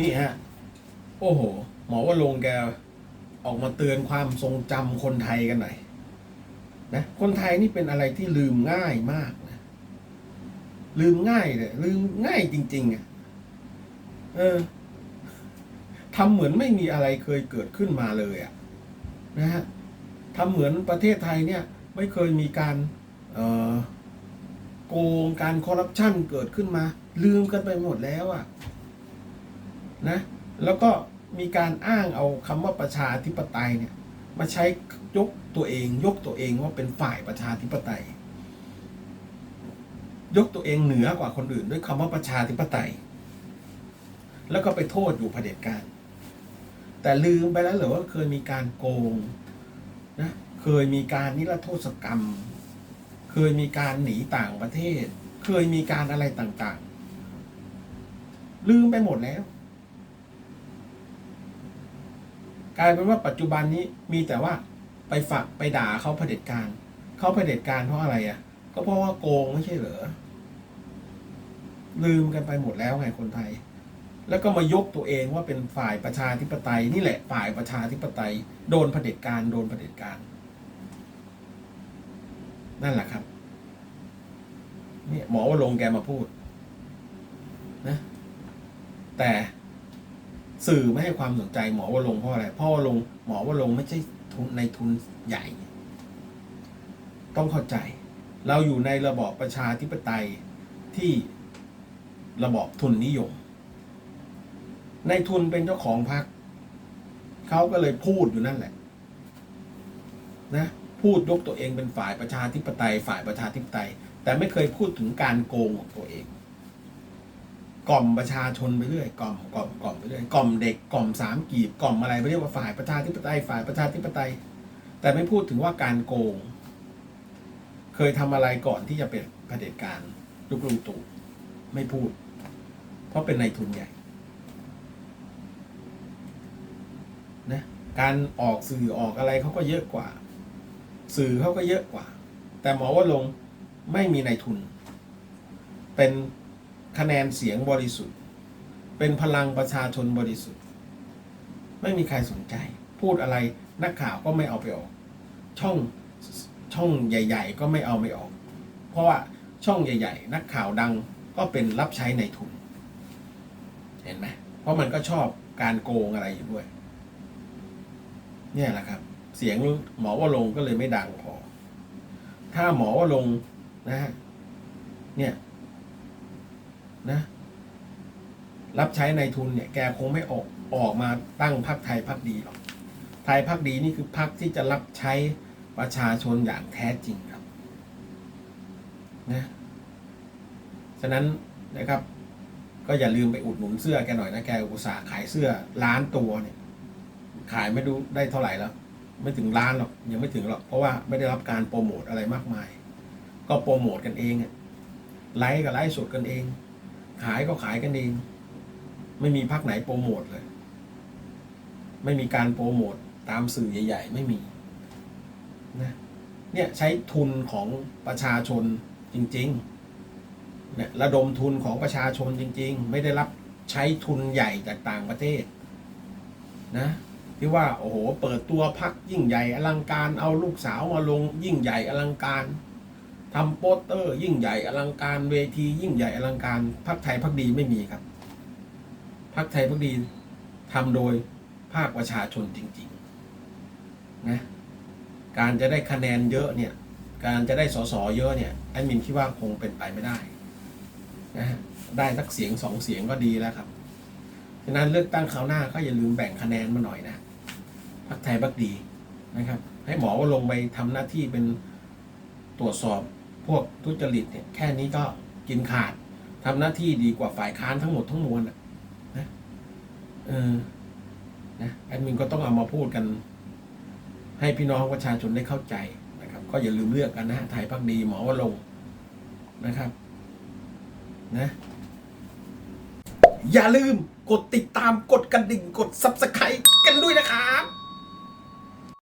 นี่ฮะ โอ้โห หมอว่าลงแกออกมาเตือนความทรงจำคนไทยกันหน่อยนะคนไทยนี่เป็นอะไรที่ลืมง่ายมากนะลืมง่ายเลยลืมง่ายจริง ๆอะเออทำเหมือนไม่มีอะไรเคยเกิดขึ้นมาเลยอะนะฮะทำเหมือนประเทศไทยเนี่ย ไม่เคยมีการเออโกงการคอร์รัปชันเกิดขึ้นมา ลืมกันไปหมดแล้วอะ นะแล้วก็มีการอ้างเอาคำว่าประชาธิปไตยเนี่ยมาใช้ยกตัวเอง ยกตัวเองว่าเป็นฝ่ายประชาธิปไตย ยกตัวเองเหนือกว่าคนอื่น ด้วยคำว่าประชาธิปไตย แล้วก็ไปโทษอยู่เผด็จการ แต่ลืมไปแล้วเหรือว่าเคยมีการโกงนะเคยมีการนิรโทษกรรม เคยมีการหนีต่างประเทศ เคยมีการอะไรต่างๆ ลืมไปหมดแล้ว กลายเป็นว่าปัจจุบันนี้มีแต่ว่าไปฝักไปด่าเขาเผด็จการเขาเผด็จการเพราะอะไรอะ ก็เพราะว่าโกงไม่ใช่เหรอลืมกันไปหมดแล้วไงคนไทย แล้วก็มายกตัวเองว่าเป็นฝ่ายประชาธิปไตยนี่แหละฝ่ายประชาธิปไตย โดนเผด็จการโดนเผด็จการ นั่นแหละครับเนี่ยหมอว่าลงแกมาพูดนะแต่ สื่อไม่ให้ความสนใจหมอว่าลงเพราะอะไรเพราะว่าลงหมอว่าลงไม่ใช่ทุนในทุนใหญ่ ต้องเข้าใจ เราอยู่ในระบอบประชาธิปไตยที่ระบอบทุนนิยม ในทุนเป็นเจ้าของพรรคเขาก็เลยพูดอยู่นั่นแหละ นะ พูดยกตัวเองเป็นฝ่ายประชาธิปไตย ฝ่ายประชาธิปไตย แต่ไม่เคยพูดถึงการโกงของตัวเอง กล่อมประชาชนไปเรื่อยกล่อมกล่อมกล่อมไปเรื่อยกล่อมเด็กกล่อมสามกีบกล่อมอะไรไปเรียกว่าฝ่ายประชาธิปไตยฝ่ายประชาธิปไตย แต่ไม่พูดถึงว่าการโกง เคยทำอะไรก่อนที่จะเป็นเผด็จการยุคลุงตู่ไม่พูด เพราะเป็นนายทุนใหญ่นะการออกสื่อออกอะไรเขาก็เยอะกว่า สื่อเขาก็เยอะกว่า แต่หมอว่าลงไม่มีนายทุน เป็น คะแนนเสียงบริสุทธิ์ เป็นพลังประชาชนบริสุทธิ์ ไม่มีใครสนใจ พูดอะไรนักข่าวก็ไม่เอาไปออก ช่องช่องใหญ่ ๆ ก็ไม่เอาไม่ออก เพราะว่าช่องใหญ่ ๆ นักข่าวดังก็เป็นรับใช้ในทุน เห็นไหมเพราะมันก็ชอบการโกงอะไรอยู่ด้วย เนี่ยแหละครับ เสียงหมอว่าลงก็เลยไม่ดังพอ ถ้าหมอว่าลงนะฮะเนี่ย นะ รับใช้ในทุนเนี่ย แกคงไม่ออกออกมาตั้งพรรคไทยพรรคดีหรอก ไทยพรรคดีนี่คือพรรคที่จะรับใช้ประชาชนอย่างแท้จริงครับ นะ ฉะนั้นนะครับ ก็อย่าลืมไปอุดหนุนเสื้อแกหน่อยนะแกอุตส่าห์ขายเสื้อล้านตัวเนี่ย ขายไม่ดูได้เท่าไหร่แล้วไม่ถึงล้านหรอกยังไม่ถึงหรอกเพราะว่าไม่ได้รับการโปรโมทอะไรมากมาย ก็โปรโมทกันเองไลฟ์ก็ไลฟ์สดกันเอง ขายก็ขายกันเอง ไม่มีพักไหนโปรโมทเลย ไม่มีการโปรโมทตามสื่อใหญ่ ๆ ไม่มีนะเนี่ยใช้ทุนของประชาชนจริงๆเนี่ยระดมทุนของประชาชนจริง ๆ ไม่ได้รับใช้ทุนใหญ่จากต่างประเทศนะที่ว่าโอ้โห เปิดตัวพักยิ่งใหญ่อลังการเอาลูกสาวมาลงยิ่งใหญ่อลังการ ทำโปสเตอร์ ยิ่งใหญ่อลังการเวทียิ่งใหญ่อลังการพักไทยพักดีไม่มีครับพักไทยพักดีทำโดยภาคประชาชนจริงๆนะการจะได้คะแนนเยอะเนี่ย การจะได้สสเยอะเนี่ยแอดมินคิดว่าคงเป็นไปไม่ได้นะได้สักเสียงสองเสียงก็ดีแล้วครับฉะนั้นเลือกตั้งคราวหน้าก็อย่าลืมแบ่งคะแนนมาหน่อยนะพักไทยพักดีนะครับ ให้หมอว่าลงไปทำหน้าที่เป็นตรวจสอบ พวกทุจริตเนี่ยแค่นี้ก็กินขาดทำหน้าที่ดีกว่าฝ่ายค้านทั้งหมดทั้งมวลนะเออนะแอดมินก็ต้องเอามาพูดกัน ให้พี่น้องประชาชนได้เข้าใจนะครับ ก็อย่าลืมเลือกกันนะไทยพักดีหมอว่าลงนะครับ นะ อย่าลืมกดติดตามกดกระดิ่งกด subscribe กันด้วยนะครับ